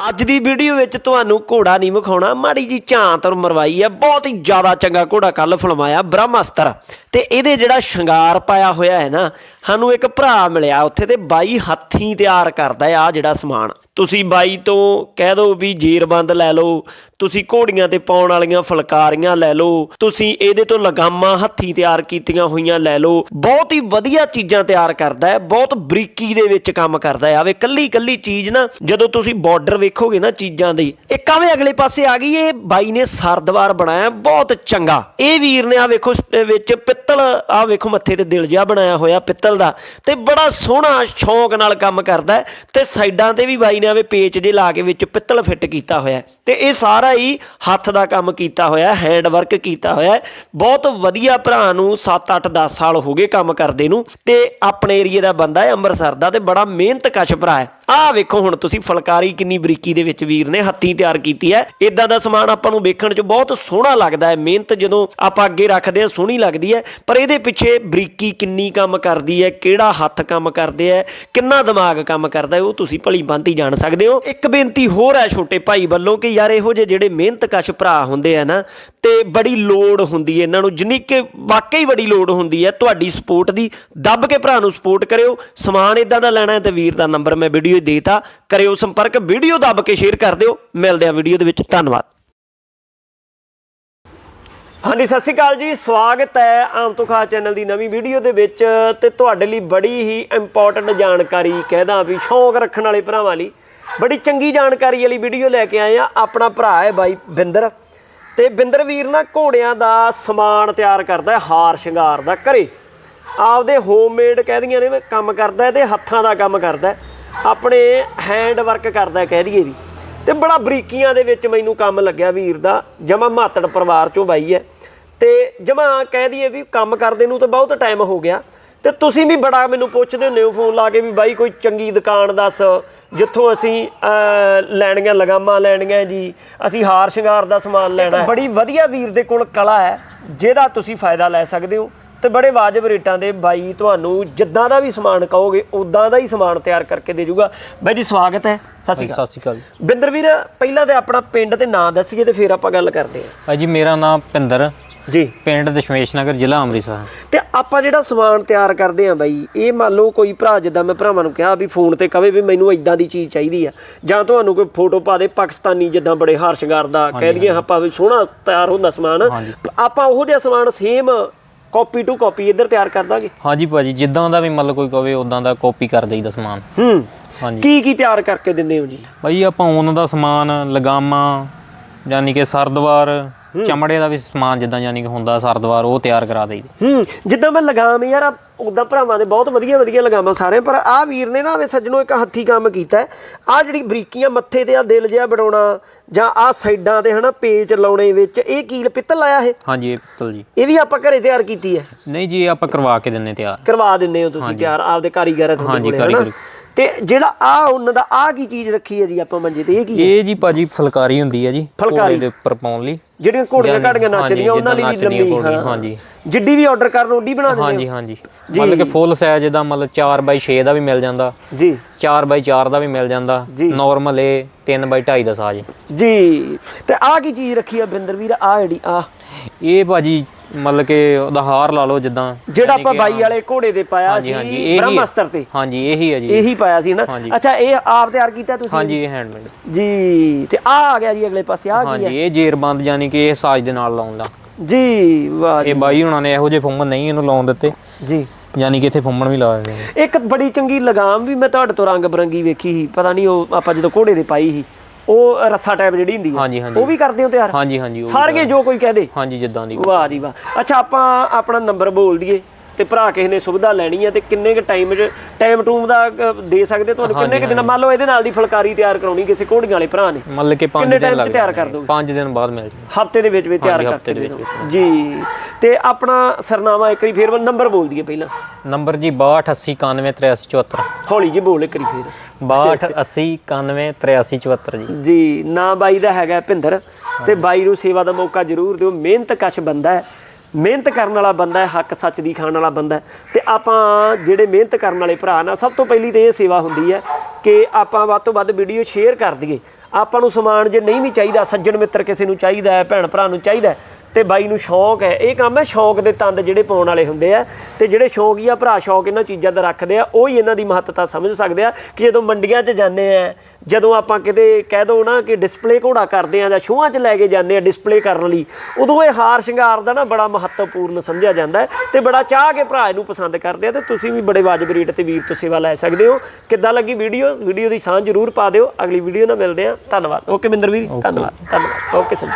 ਅੱਜ ਦੀ ਵੀਡੀਓ ਵਿੱਚ ਤੁਹਾਨੂੰ ਘੋੜਾ ਨਹੀਂ ਵਿਖਾਉਣਾ, ਮਾੜੀ ਜੀ ਝਾਂਤ ਮਰਵਾਈ ਹੈ ਬਹੁਤ ਹੀ ਜ਼ਿਆਦਾ ਚੰਗਾ ਘੋੜਾ ਕੱਲ ਫਲਮਾਇਆ ਬ੍ਰਹਮਸਤਰ। ਤੇ ਇਹਦੇ ਜਿਹੜਾ ਸ਼ਿੰਗਾਰ ਪਾਇਆ ਹੋਇਆ ਹੈ ਨਾ, ਸਾਨੂੰ ਇੱਕ ਭਰਾ ਮਿਲਿਆ, ਉੱਥੇ ਤੇ ਬਾਈ ਹੱਥੀਂ ਤਿਆਰ ਕਰਦਾ ਆ ਜਿਹੜਾ ਸਮਾਨ। ਤੁਸੀਂ ਬਾਈ ਤੋਂ ਕਹਿ ਦਿਓ ਵੀ ਜੀਰਬੰਦ ਲੈ ਲਓ, ਤੁਸੀਂ ਘੋੜੀਆਂ ਤੇ ਪਾਉਣ ਵਾਲੀਆਂ ਫਲਕਾਰੀਆਂ ਲੈ ਲਓ, ਤੁਸੀਂ ਇਹਦੇ ਤੋਂ ਲਗਾਮਾਂ ਹੱਥੀਂ ਤਿਆਰ ਕੀਤੀਆਂ ਹੋਈਆਂ ਲੈ ਲਓ। ਬਹੁਤ ਹੀ ਵਧੀਆ ਚੀਜ਼ਾਂ ਤਿਆਰ ਕਰਦਾ ਹੈ, ਬਹੁਤ ਬਰੀਕੀ ਦੇ ਵਿੱਚ ਕੰਮ ਕਰਦਾ ਹੈ। ਆਵੇ ਕੱਲੀ ਕੱਲੀ ਚੀਜ਼ ਨਾ, ਜਦੋਂ ਤੁਸੀਂ ਬਾਰਡਰ ਵੇਖੋਗੇ ਨਾ ਚੀਜ਼ਾਂ ਦੀ। ਇੱਕ ਆਵੇ ਅਗਲੇ ਪਾਸੇ ਆ ਗਈ? ਇਹ ਬਾਈ ਨੇ ਸਰਦਵਾਰ ਬਣਾਇਆ, ਬਹੁਤ ਚੰਗਾ। ਇਹ ਵੀਰ ਨੇ ਆ ਵੇਖੋ ਵਿੱਚ ਪਿੱਤਲ ਆ ਵੇਖੋ ਮੱਥੇ ਤੇ ਦਿਲ ਜਿਹਾ ਬਣਾਇਆ ਹੋਇਆ ਪਿੱਤਲ ਦਾ। ਤੇ ਬੜਾ ਸੋਹਣਾ ਸ਼ੌਂਕ ਨਾਲ ਕੰਮ ਕਰਦਾ ਤੇ ਸਾਈਡਾਂ ਤੇ ਵੀ ਬਾਈ ਨੇ ਆਵੇ ਪੇਚ ਜੇ ਲਾ ਕੇ ਵਿੱਚ ਪਿੱਤਲ ਫਿੱਟ ਕੀਤਾ ਹੋਇਆ ਤੇ ਇਹ ਸਾਰਾ ਹੀ ਹੱਥ ਦਾ ਕੰਮ ਕੀਤਾ ਹੋਇਆ ਹੈਂਡ ਵਰਕ ਕੀਤਾ ਹੋਇਆ ਬਹੁਤ ਵਧੀਆ ਭਰਾ ਨੂੰ 7 8 10 ਸਾਲ ਹੋ ਗਏ ਕੰਮ ਕਰਦੇ ਨੂੰ। ਤੇ ਆਪਣੇ ਏਰੀਏ ਦਾ ਬੰਦਾ ਹੈ, ਅੰਮ੍ਰਿਤਸਰ ਦਾ ਤੇ ਬੜਾ ਮਿਹਨਤ ਕਸ਼ ਭਰਾ ਹੈ। ਆਹ ਵੇਖੋ ਹੁਣ ਤੁਸੀਂ ਫਲਕਾਰੀ ਕਿੰਨੀ ਬਰੀਕੀ ਦੇ ਵਿੱਚ ਵੀਰ ਨੇ ਹੱਥੀਂ ਤਿਆਰ ਕੀਤੀ ਹੈ। ਇਦਾਂ ਦਾ ਸਮਾਨ ਆਪਾਂ ਨੂੰ ਵੇਖਣ 'ਚ ਬਹੁਤ ਸੋਹਣਾ ਲੱਗਦਾ ਹੈ। ਮਿਹਨਤ ਜਦੋਂ ਆਪਾਂ ਅੱਗੇ ਰੱਖਦੇ ਹਾਂ, ਸੋਹਣੀ ਲੱਗਦੀ ਹੈ। ਪਰ ਇਹਦੇ ਪਿੱਛੇ ਬਰੀਕੀ ਕਿੰਨੀ ਕੰਮ ਕਰਦੀ ਹੈ, ਕਿਹੜਾ ਹੱਥ ਕੰਮ ਕਰਦੇ ਹੈ, ਕਿੰਨਾ ਦਿਮਾਗ ਕੰਮ ਕਰਦਾ ਹੈ, ਉਹ ਤੁਸੀਂ ਭਲੀ ਬੰਤੀ ਜਾਣ ਸਕਦੇ ਹੋ। ਇੱਕ ਬੇਨਤੀ ਹੋਰ ਹੈ ਛੋਟੇ ਭਾਈ ਵੱਲੋਂ ਕਿ ਯਾਰ ਇਹੋ ਜਿਹੇ ਜਿਹੜੇ ਮਿਹਨਤ ਕਸ਼ ਭਰਾ ਹੁੰਦੇ ਆ ਨਾ ਤੇ ਬੜੀ ਲੋੜ ਹੁੰਦੀ ਹੈ। ਇਹਨਾਂ ਨੂੰ ਜਿੰਨੀ ਕਿ ਵਾਕਈ ਬੜੀ ਲੋੜ ਹੁੰਦੀ ਹੈ, ਤੁਹਾਡੀ ਸਪੋਰਟ ਦੀ, ਦੱਬ ਕੇ ਭਰਾ ਨੂੰ ਸਪੋਰਟ ਕਰਿਓ। ਸਮਾਨ ਇਦਾਂ ਦਾ ਲੈਣਾ ਹੈ ਤੇ ਵੀਰ ਦਾ ਨੰਬਰ ਮੈਂ ਵੀਡੀਓ 'ਚ ਦੇਤਾ। ਕਰਿਓ ਸੰਪਰਕ, ਵੀਡੀਓ ਦੱਬ ਕੇ ਸ਼ੇਅਰ ਕਰ ਦਿਓ। ਮਿਲਦੇ ਆ ਵੀਡੀਓ ਦੇ ਵਿੱਚ। ਧੰਨਵਾਦ। ਹਾਂਜੀ, ਸਤਿ ਸ਼੍ਰੀ ਅਕਾਲ ਜੀ। ਸਵਾਗਤ ਹੈ ਆਮ ਤੋਂ ਖਾ ਚੈਨਲ ਦੀ ਨਵੀਂ ਵੀਡੀਓ ਦੇ ਵਿੱਚ ਤੇ ਤੁਹਾਡੇ ਲਈ ਬੜੀ ਹੀ ਇੰਪੋਰਟੈਂਟ ਜਾਣਕਾਰੀ ਕਹਿਦਾ ਵੀ ਸ਼ੌਂਕ ਰੱਖਣ ਵਾਲੇ ਭਰਾਵਾਂ ਲਈ। ਬੜੀ ਚੰਗੀ ਜਾਣਕਾਰੀ ਵਾਲੀ ਵੀਡੀਓ ਲੈ ਕੇ ਆਏ ਆ ਆਪਣਾ ਭਰਾ ਹੈ ਬਾਈ ਬਿੰਦਰ। ਤੇ ਬਿੰਦਰ ਵੀਰ ਨਾ ਘੋੜਿਆਂ ਦਾ ਸਮਾਨ ਤਿਆਰ ਕਰਦਾ ਹਾਰ ਸ਼ਿੰਗਾਰ ਦਾ ਘਰੇ। ਆਪਦੇ ਹੋਮਮੇਡ ਕਹਿ ਦੀਆਂ ਨੇ, ਕੰਮ ਕਰਦਾ ਹੈ ਤੇ ਹੱਥਾਂ ਦਾ ਕੰਮ ਕਰਦਾ ਆਪਣੇ ਹੈਂਡ ਵਰਕ ਕਰਦਾ ਕਹਿ ਦਈਏ ਵੀ। ਤੇ ਬੜਾ ਬਰੀਕੀਆਂ ਦੇ ਵਿੱਚ ਮੈਨੂੰ ਕੰਮ ਲੱਗਿਆ ਵੀਰ ਦਾ, ਜਮਾ ਮਾਤੜ ਪਰਿਵਾਰ ਚੋਂ ਬਾਈ ਹੈ। ਤੇ ਜਮਾ ਕਹਿ ਦਈਏ ਵੀ ਕੰਮ ਕਰਦੇ ਨੂੰ ਤਾਂ ਬਹੁਤ ਟਾਈਮ ਹੋ ਗਿਆ। ਤੇ ਤੁਸੀਂ ਵੀ ਬੜਾ ਮੈਨੂੰ ਪੁੱਛਦੇ ਹੁੰਦੇ ਹੋ, ਫੋਨ ਲਾ ਕੇ ਵੀ ਬਾਈ ਕੋਈ ਚੰਗੀ ਦੁਕਾਨ ਦੱਸ। ਜਿੱਥੋਂ ਅਸੀਂ ਲੈਣੀਆਂ ਲਗਾਮਾਂ ਲੈਣੀਆਂ ਜੀ ਅਸੀਂ ਹਾਰ ਸ਼ਿੰਗਾਰ ਦਾ ਸਮਾਨ ਲੈਣਾ ਹੈ। ਬੜੀ ਵਧੀਆ ਵੀਰ ਦੇ ਕੋਲ ਕਲਾ ਹੈ ਜਿਹਦਾ ਤੁਸੀਂ ਫਾਇਦਾ ਲੈ ਸਕਦੇ ਹੋ। ਤੇ ਬੜੇ ਵਾਜਬ ਰੇਟਾਂ ਦੇ ਬਾਈ ਤੁਹਾਨੂੰ ਜਿੱਦਾਂ ਦਾ ਵੀ ਸਮਾਨ ਕਹੋਗੇ ਉਦਾਂ ਦਾ ਹੀ ਸਮਾਨ ਤਿਆਰ ਕਰਕੇ ਦੇ ਜੂਗਾ। ਬਾਈ ਜੀ ਸਵਾਗਤ ਹੈ। ਸਤਿ ਸ਼੍ਰੀ ਅਕਾਲ। ਸਤਿ ਸ਼੍ਰੀ ਅਕਾਲ ਜੀ। ਬਿੰਦਰ ਵੀਰ ਪਹਿਲਾਂ ਤੇ ਆਪਣਾ ਪਿੰਡ ਤੇ ਨਾਂ ਦੱਸੀਏ ਤੇ ਫਿਰ ਆਪਾਂ ਗੱਲ ਕਰਦੇ ਹਾਂ। ਭਾਈ ਜੀ ਮੇਰਾ ਨਾਮ ਪਿੰਦਰ ਜੀ। ਪਿੰਡ ਦਸ਼ਮੇਸ਼ ਨਗਰ ਜ਼ਿਲ੍ਹਾ ਅੰਮ੍ਰਿਤਸਰ। ਤੇ ਆਪਾਂ ਜਿਹੜਾ ਸਮਾਨ ਤਿਆਰ ਕਰਦੇ ਆਂ ਬਾਈ ਇਹ ਮੰਨ ਲਓ ਕੋਈ ਭਰਾ ਜਿੱਦਾਂ ਮੈਂ ਭਰਾਵਾਂ ਨੂੰ ਕਿਹਾ ਵੀ ਫੋਨ ਤੇ ਕਵੇ ਵੀ ਮੈਨੂੰ ਇਦਾਂ ਦੀ ਚੀਜ਼ ਚਾਹੀਦੀ ਆ। ਜਾਂ ਤੁਹਾਨੂੰ ਕੋਈ ਫੋਟੋ ਪਾ ਦੇ ਪਾਕਿਸਤਾਨੀ ਜਿੱਦਾਂ ਬੜੇ ਹਾਰ ਸ਼ਿੰਗਾਰ ਦਾ ਕਹਿ ਦਈਏ ਆਪਾਂ ਵੀ ਸੋਹਣਾ ਤਿਆਰ ਹੁੰਦਾ ਸਮਾਨ। ਆਪਾਂ ਉਹੋ ਜਿਹਾ ਸਮਾਨ ਸੇਮ ਕਾਪੀ ਟੂ ਕਾਪੀ ਇੱਧਰ ਤਿਆਰ ਕਰ ਦਾਂਗੇ? ਹਾਂਜੀ ਭਾਜੀ ਜਿੱਦਾਂ ਦਾ ਵੀ ਮਤਲਬ ਕੋਈ ਕਵੇ ਉਦਾਂ ਦਾ ਕਾਪੀ ਕਰ ਦੇਈਦਾ ਸਮਾਨ। ਹੂੰ। ਹਾਂਜੀ। ਕੀ ਕੀ ਤਿਆਰ ਕਰਕੇ ਦਿੰਦੇ ਹੋ ਜੀ? ਭਾਈ ਆਪਾਂ ਉਹਨਾਂ ਦਾ ਸਮਾਨ ਲਗਾਮਾਂ ਯਾਨੀ ਕਿ ਸਰਦਵਾਰ ਚਮੜੇ ਦਾ ਵੀ ਸਮਾਨ ਜਿੱਦਾਂ ਯਾਨੀ ਕਿ ਹੁੰਦਾ ਸਰਦਵਾਰ ਉਹ ਤਿਆਰ ਕਰਾ ਦੇਈਦਾ ਹੂੰ ਜਿੱਦਾਂ ਮੈਂ ਲਗਾਮ ਯਾਰ ਉਦਾਂ ਭਰਾਵਾਂ ਦੇ ਬਹੁਤ ਵਧੀਆ ਵਧੀਆ ਲਗਾਮਾਂ ਸਾਰੇ ਪਰ ਆਹ ਵੀਰ ਨੇ ਨਾ ਵੇ ਸੱਜਣੋ ਇੱਕ ਹੱਥੀ ਕੰਮ ਕੀਤਾ। ਆ ਜਿਹੜੀ ਬਰੀਕੀਆਂ ਮੱਥੇ ਤੇ ਆ ਦਿਲ ਜਿਹਾ ਬਣਾਉਣਾ ਜਾਂ ਆ ਸਾਈਡਾਂ ਤੇ ਹਨਾ ਪੇਚ ਲਾਉਣੇ ਵਿੱਚ ਇਹ ਕੀਲ ਪਿੱਤਲ ਲਾਇਆ ਇਹ? ਹਾਂਜੀ ਇਹ ਪਿੱਤਲ ਜੀ। ਇਹ ਵੀ ਆਪਾਂ ਘਰੇ ਤਿਆਰ ਕੀਤੀ ਹੈ? ਨਹੀਂ ਜੀ ਇਹ ਆਪਾਂ ਕਰਵਾ ਕੇ ਦਿੰਨੇ ਤਿਆਰ। ਕਰਵਾ ਦਿੰਨੇ ਹੋ ਤੁਸੀਂ ਤਿਆਰ ਆਪਦੇ ਕਾਰੀਗਰ ਹੈ ਤੁਹਾਡੇ ਹਾਂਜੀ, ਕੋਲੇ ਹਨਾ? ਕਾਰੀਗਰ। ਤੇ ਜਿਹੜਾ ਆ ਉਹਨਾਂ ਦਾ ਆ ਕੀ ਚੀਜ਼ ਰੱਖੀ ਹੈ ਜੀ ਆਪਾਂ ਮੰਜੇ ਤੇ? ਇਹ ਕੀ ਹੈ? ਇਹ ਜੀ ਭਾਜੀ ਫੁਲਕਾਰੀ ਹੁੰਦੀ ਹੈ ਜੀ ਫੁਲਕਾਰੀ। ਘੋੜੇ ਦੇ ਉੱਪਰ ਪਾਉਣ ਲਈ। ਜਿਹੜੀਆਂ ਘੋੜੀਆਂ ਘਾੜੀਆਂ ਹਾਂਜੀ, ਨੱਚਦੀਆਂ ਉਹਨਾਂ ਲਈ ਜਿੱਦਾਂ ਵੀ ਨੱਚਦੀਆਂ ਲੰਮੀ ਘੋੜੀਆਂ, ਹਾਂ। ਹਾਂਜੀ। ਜਿੱਡੀ ਵੀ ਆਰਡਰ ਕਰਨ ਓਡੀ ਬਣਾ ਦਿੰਦੇ ਹਾਂਜੀ ਹਾਂਜੀ। ਮਤਲਬ ਕਿ ਫੁੱਲ ਸਾਈਜ਼ ਦਾ ਮਤਲਬ 4x6 ਦਾ ਵੀ ਮਿਲ ਜਾਂਦਾ। ਹੋ ਜੀ 4x4 ਦਾ ਵੀ ਮਿਲ ਜਾਂਦਾ। ਜੀ। ਨਾਰਮਲ ਇਹ 3x2.5 ਦਾ ਸਾਜ ਜੀ। ਤੇ ਆ ਕੀ ਚੀਜ਼ ਰੱਖੀ ਆ ਬਿੰਦਰ ਵੀਰ ਆ ਜਿਹੜੀ ਆ। ਇਹ ਭਾਜੀ ਮਤਲਬ ਕਿ ਉਹਦਾ ਹਾਰ ਲਾ ਲਓ ਜਿੱਦਾਂ ਜਿਹੜਾ ਆਪਾਂ ਬਾਈ ਵਾਲੇ ਘੋੜੇ ਦੇ ਪਾਇਆ ਹਾਂਜੀ ਹਾਂਜੀ ਸੀ ਇਹੀ ਬ੍ਰਹਮਸਤਰ ਤੇ। ਹਾਂਜੀ ਇਹੀ ਹੈ ਜੀ। ਇਹੀ ਪਾਇਆ ਸੀ ਨਾ। ਹਾਂਜੀ। ਅੱਛਾ ਇਹ ਆਪ ਤਿਆਰ ਕੀਤਾ ਤੁਸੀਂ? ਹਾਂਜੀ ਇਹ ਹੈਂਡਮੇਡ ਜੀ ਤੇ ਆ ਆ ਗਿਆ ਜੀ ਅਗਲੇ ਪਾਸੇ ਆ ਕੀ ਹੈ? ਹਾਂਜੀ ਇਹ ਜੇਰਬੰਦ ਯਾਨੀ ਕਿ ਇਹ ਸਾਜ ਦੇ ਨਾਲ ਲਾਉਣ ਦਾ। ਜੀ ਵਾਹ ਜੀ। ਇਹ ਬਾਈ ਹੁਣਾਂ ਨੇ ਇਹੋ ਜਿਹੇ ਫੁੰਮਣ ਨਹੀਂ ਇਹਨੂੰ ਲਾਉਣ ਦਿੱਤੇ। ਜੀ। ਯਾਨੀ ਕਿ ਇੱਥੇ ਫੁੰਮਣ ਵੀ ਨੇ। ਇੱਕ ਬੜੀ ਚੰਗੀ ਲਗਾਮ ਵੀ ਮੈਂ ਤੁਹਾਡੇ ਤੋਂ ਰੰਗ ਬਰੰਗੀ ਵੇਖੀ ਸੀ। ਪਤਾ ਨਹੀਂ ਉਹ ਆਪਾਂ ਜਦੋਂ ਘੋੜੇ ਦੇ ਪਾਈ ਸੀ। ਉਹ ਰੱਸਾ ਟਾਈਪ ਜਿਹੜੀ ਹੁੰਦੀ ਹੈ ਹਾਂਜੀ ਹਾਂਜੀ। ਉਹ ਵੀ ਕਰਦੇ ਹੋ ਤਿਆਰ? ਹਾਂਜੀ ਹਾਂਜੀ ਉਹ ਵੀ ਸਾਰੀਆਂ ਜੋ ਕੋਈ ਕਹਿ ਦੇ? ਹਾਂਜੀ ਜਿੱਦਾਂ ਦੀ। ਵਾਹ ਜੀ ਵਾਹ। ਅੱਛਾ ਆਪਾਂ ਆਪਣਾ ਨੰਬਰ ਬੋਲ ਦਈਏ। ਤੇ ਭਰਾ ਕਿਸੇ ਨੇ ਸੁਵਿਧਾ ਲੈਣੀ ਹੈ ਤੇ ਕਿੰਨੇ ਕ ਟਾਈਮ ਟਾਈਮ ਟੂਮ ਦਾ ਦੇ ਸਕਦੇ ਤੁਹਾਨੂੰ? ਕਿੰਨੇ ਕ ਦਿਨ? ਮੰਨ ਲਓ ਇਹਦੇ ਨਾਲ ਦੀ ਫੁਲਕਾਰੀ ਤਿਆਰ ਕਰਾਉਣੀ ਕਿਸੇ ਘੋੜੀਆਂ ਵਾਲੇ ਭਰਾ ਨੇ। ਮਤਲਬ ਕਿ 5 ਕਿੰਨੇ ਦਿਨ time 'ਚ ਲੱਗ ਤਿਆਰ ਕਰ ਦੋਗੇ? 5 ਦਿਨ ਬਾਅਦ ਮਿਲ ਜੀ ਹਫ਼ਤੇ ਦੇ ਵਿੱਚ ਵੀ ਤਿਆਰ ਕਰਕੇ ਦੇ ਵਿੱਚ। ਜੀ। ਤੇ ਆਪਣਾ ਸਰਨਾਮਾ ਇੱਕ ਵਾਰੀ ਫੇਰ ਨੰਬਰ ਬੋਲ ਦਈਏ ਪਹਿਲਾਂ। ਨੰਬਰ ਜੀ 6280918374 ਹੌਲੀ ਜਿਹੀ ਬੋਲ ਇੱਕ ਵਾਰੀ ਫੇਰ। 6280918374 ਜੀ। ਜੀ ਨਾਂ ਬਾਈ ਦਾ ਹੈਗਾ ਭਿੰਦਰ ਤੇ ਬਾਈ ਨੂੰ ਸੇਵਾ ਦਾ ਮੌਕਾ ਜ਼ਰੂਰ ਦਿਓ। ਮਿਹਨਤ ਕਸ਼ ਬੰਦਾ ਹੈ। ਮਿਹਨਤ ਕਰਨ ਵਾਲਾ ਬੰਦਾ ਹੈ, ਹੱਕ ਸੱਚ ਦੀ ਖਾਣ ਵਾਲਾ ਬੰਦਾ ਹੈ। ਤੇ ਆਪਾਂ ਜਿਹੜੇ ਮਿਹਨਤ ਕਰਨ ਵਾਲੇ ਭਰਾ ਨਾ, ਸਭ ਤੋਂ ਪਹਿਲੀ ਤੇ ਇਹ ਸੇਵਾ ਹੁੰਦੀ ਹੈ ਕਿ ਆਪਾਂ ਵੱਧ ਤੋਂ ਵੱਧ ਵੀਡੀਓ ਸ਼ੇਅਰ ਕਰ ਦਈਏ। ਆਪਾਂ ਨੂੰ ਸਮਾਨ ਜੇ ਨਹੀਂ ਵੀ ਚਾਹੀਦਾ, ਸੱਜਣ ਮਿੱਤਰ ਕਿਸੇ ਨੂੰ ਚਾਹੀਦਾ ਹੈ, ਭੈਣ ਭਰਾ ਨੂੰ ਚਾਹੀਦਾ ਤੇ ਬਾਈ ਨੂੰ ਸ਼ੌਂਕ ਹੈ। ਇਹ ਕੰਮ ਹੈ ਸ਼ੌਂਕ ਦੇ ਤੰਦ ਜਿਹੜੇ ਪਾਉਣ ਵਾਲੇ ਹੁੰਦੇ ਆ ਤੇ ਜਿਹੜੇ ਸ਼ੌਂਕੀ ਆ ਭਰਾ ਸ਼ੌਂਕ ਇਹਨਾਂ ਚੀਜ਼ਾਂ ਦਾ ਰੱਖਦੇ ਆ, ਉਹ ਹੀ ਇਹਨਾਂ ਦੀ ਮਹੱਤਤਾ ਸਮਝ ਸਕਦੇ ਆ ਕਿ ਜਦੋਂ ਮੰਡੀਆਂ 'ਚ ਜਾਂਦੇ ਆ, ਜਦੋਂ ਆਪਾਂ ਕਿਤੇ ਕਹਿ ਦੋ ਨਾ ਕਿ ਡਿਸਪਲੇ ਘੋੜਾ ਕਰਦੇ ਆ ਜਾਂ ਸ਼ੋਆਂ 'ਚ ਲੈ ਕੇ ਜਾਂਦੇ ਆ ਡਿਸਪਲੇ ਕਰਨ ਲਈ, ਉਦੋਂ ਇਹ ਹਾਰ ਸ਼ਿੰਗਾਰ ਦਾ ਨਾ ਬੜਾ ਮਹੱਤਵਪੂਰਨ ਸਮਝਿਆ ਜਾਂਦਾ ਹੈ ਤੇ ਬੜਾ ਚਾਹ ਕੇ ਭਰਾ ਇਹਨੂੰ ਪਸੰਦ ਕਰਦੇ ਆ ਤੇ ਤੁਸੀਂ ਵੀ ਬੜੇ ਵਾਜਬ ਰੇਟ ਤੇ ਵੀਰ ਤੋਂ ਸੇਵਾ ਲੈ ਸਕਦੇ ਹੋ। ਕਿੱਦਾਂ ਲੱਗੀ ਵੀਡੀਓ? ਵੀਡੀਓ ਦੀ ਸਾਂਝ ਜ਼ਰੂਰ ਪਾ ਦਿਓ। ਅਗਲੀ ਵੀਡੀਓ ਨਾਲ ਮਿਲਦੇ ਆ। ਧੰਨਵਾਦ। ਓਕੇ ਮਿੰਦਰ ਵੀਰ, ਧੰਨਵਾਦ। ਧੰਨਵਾਦ। ਓਕੇ ਸੰਜੀ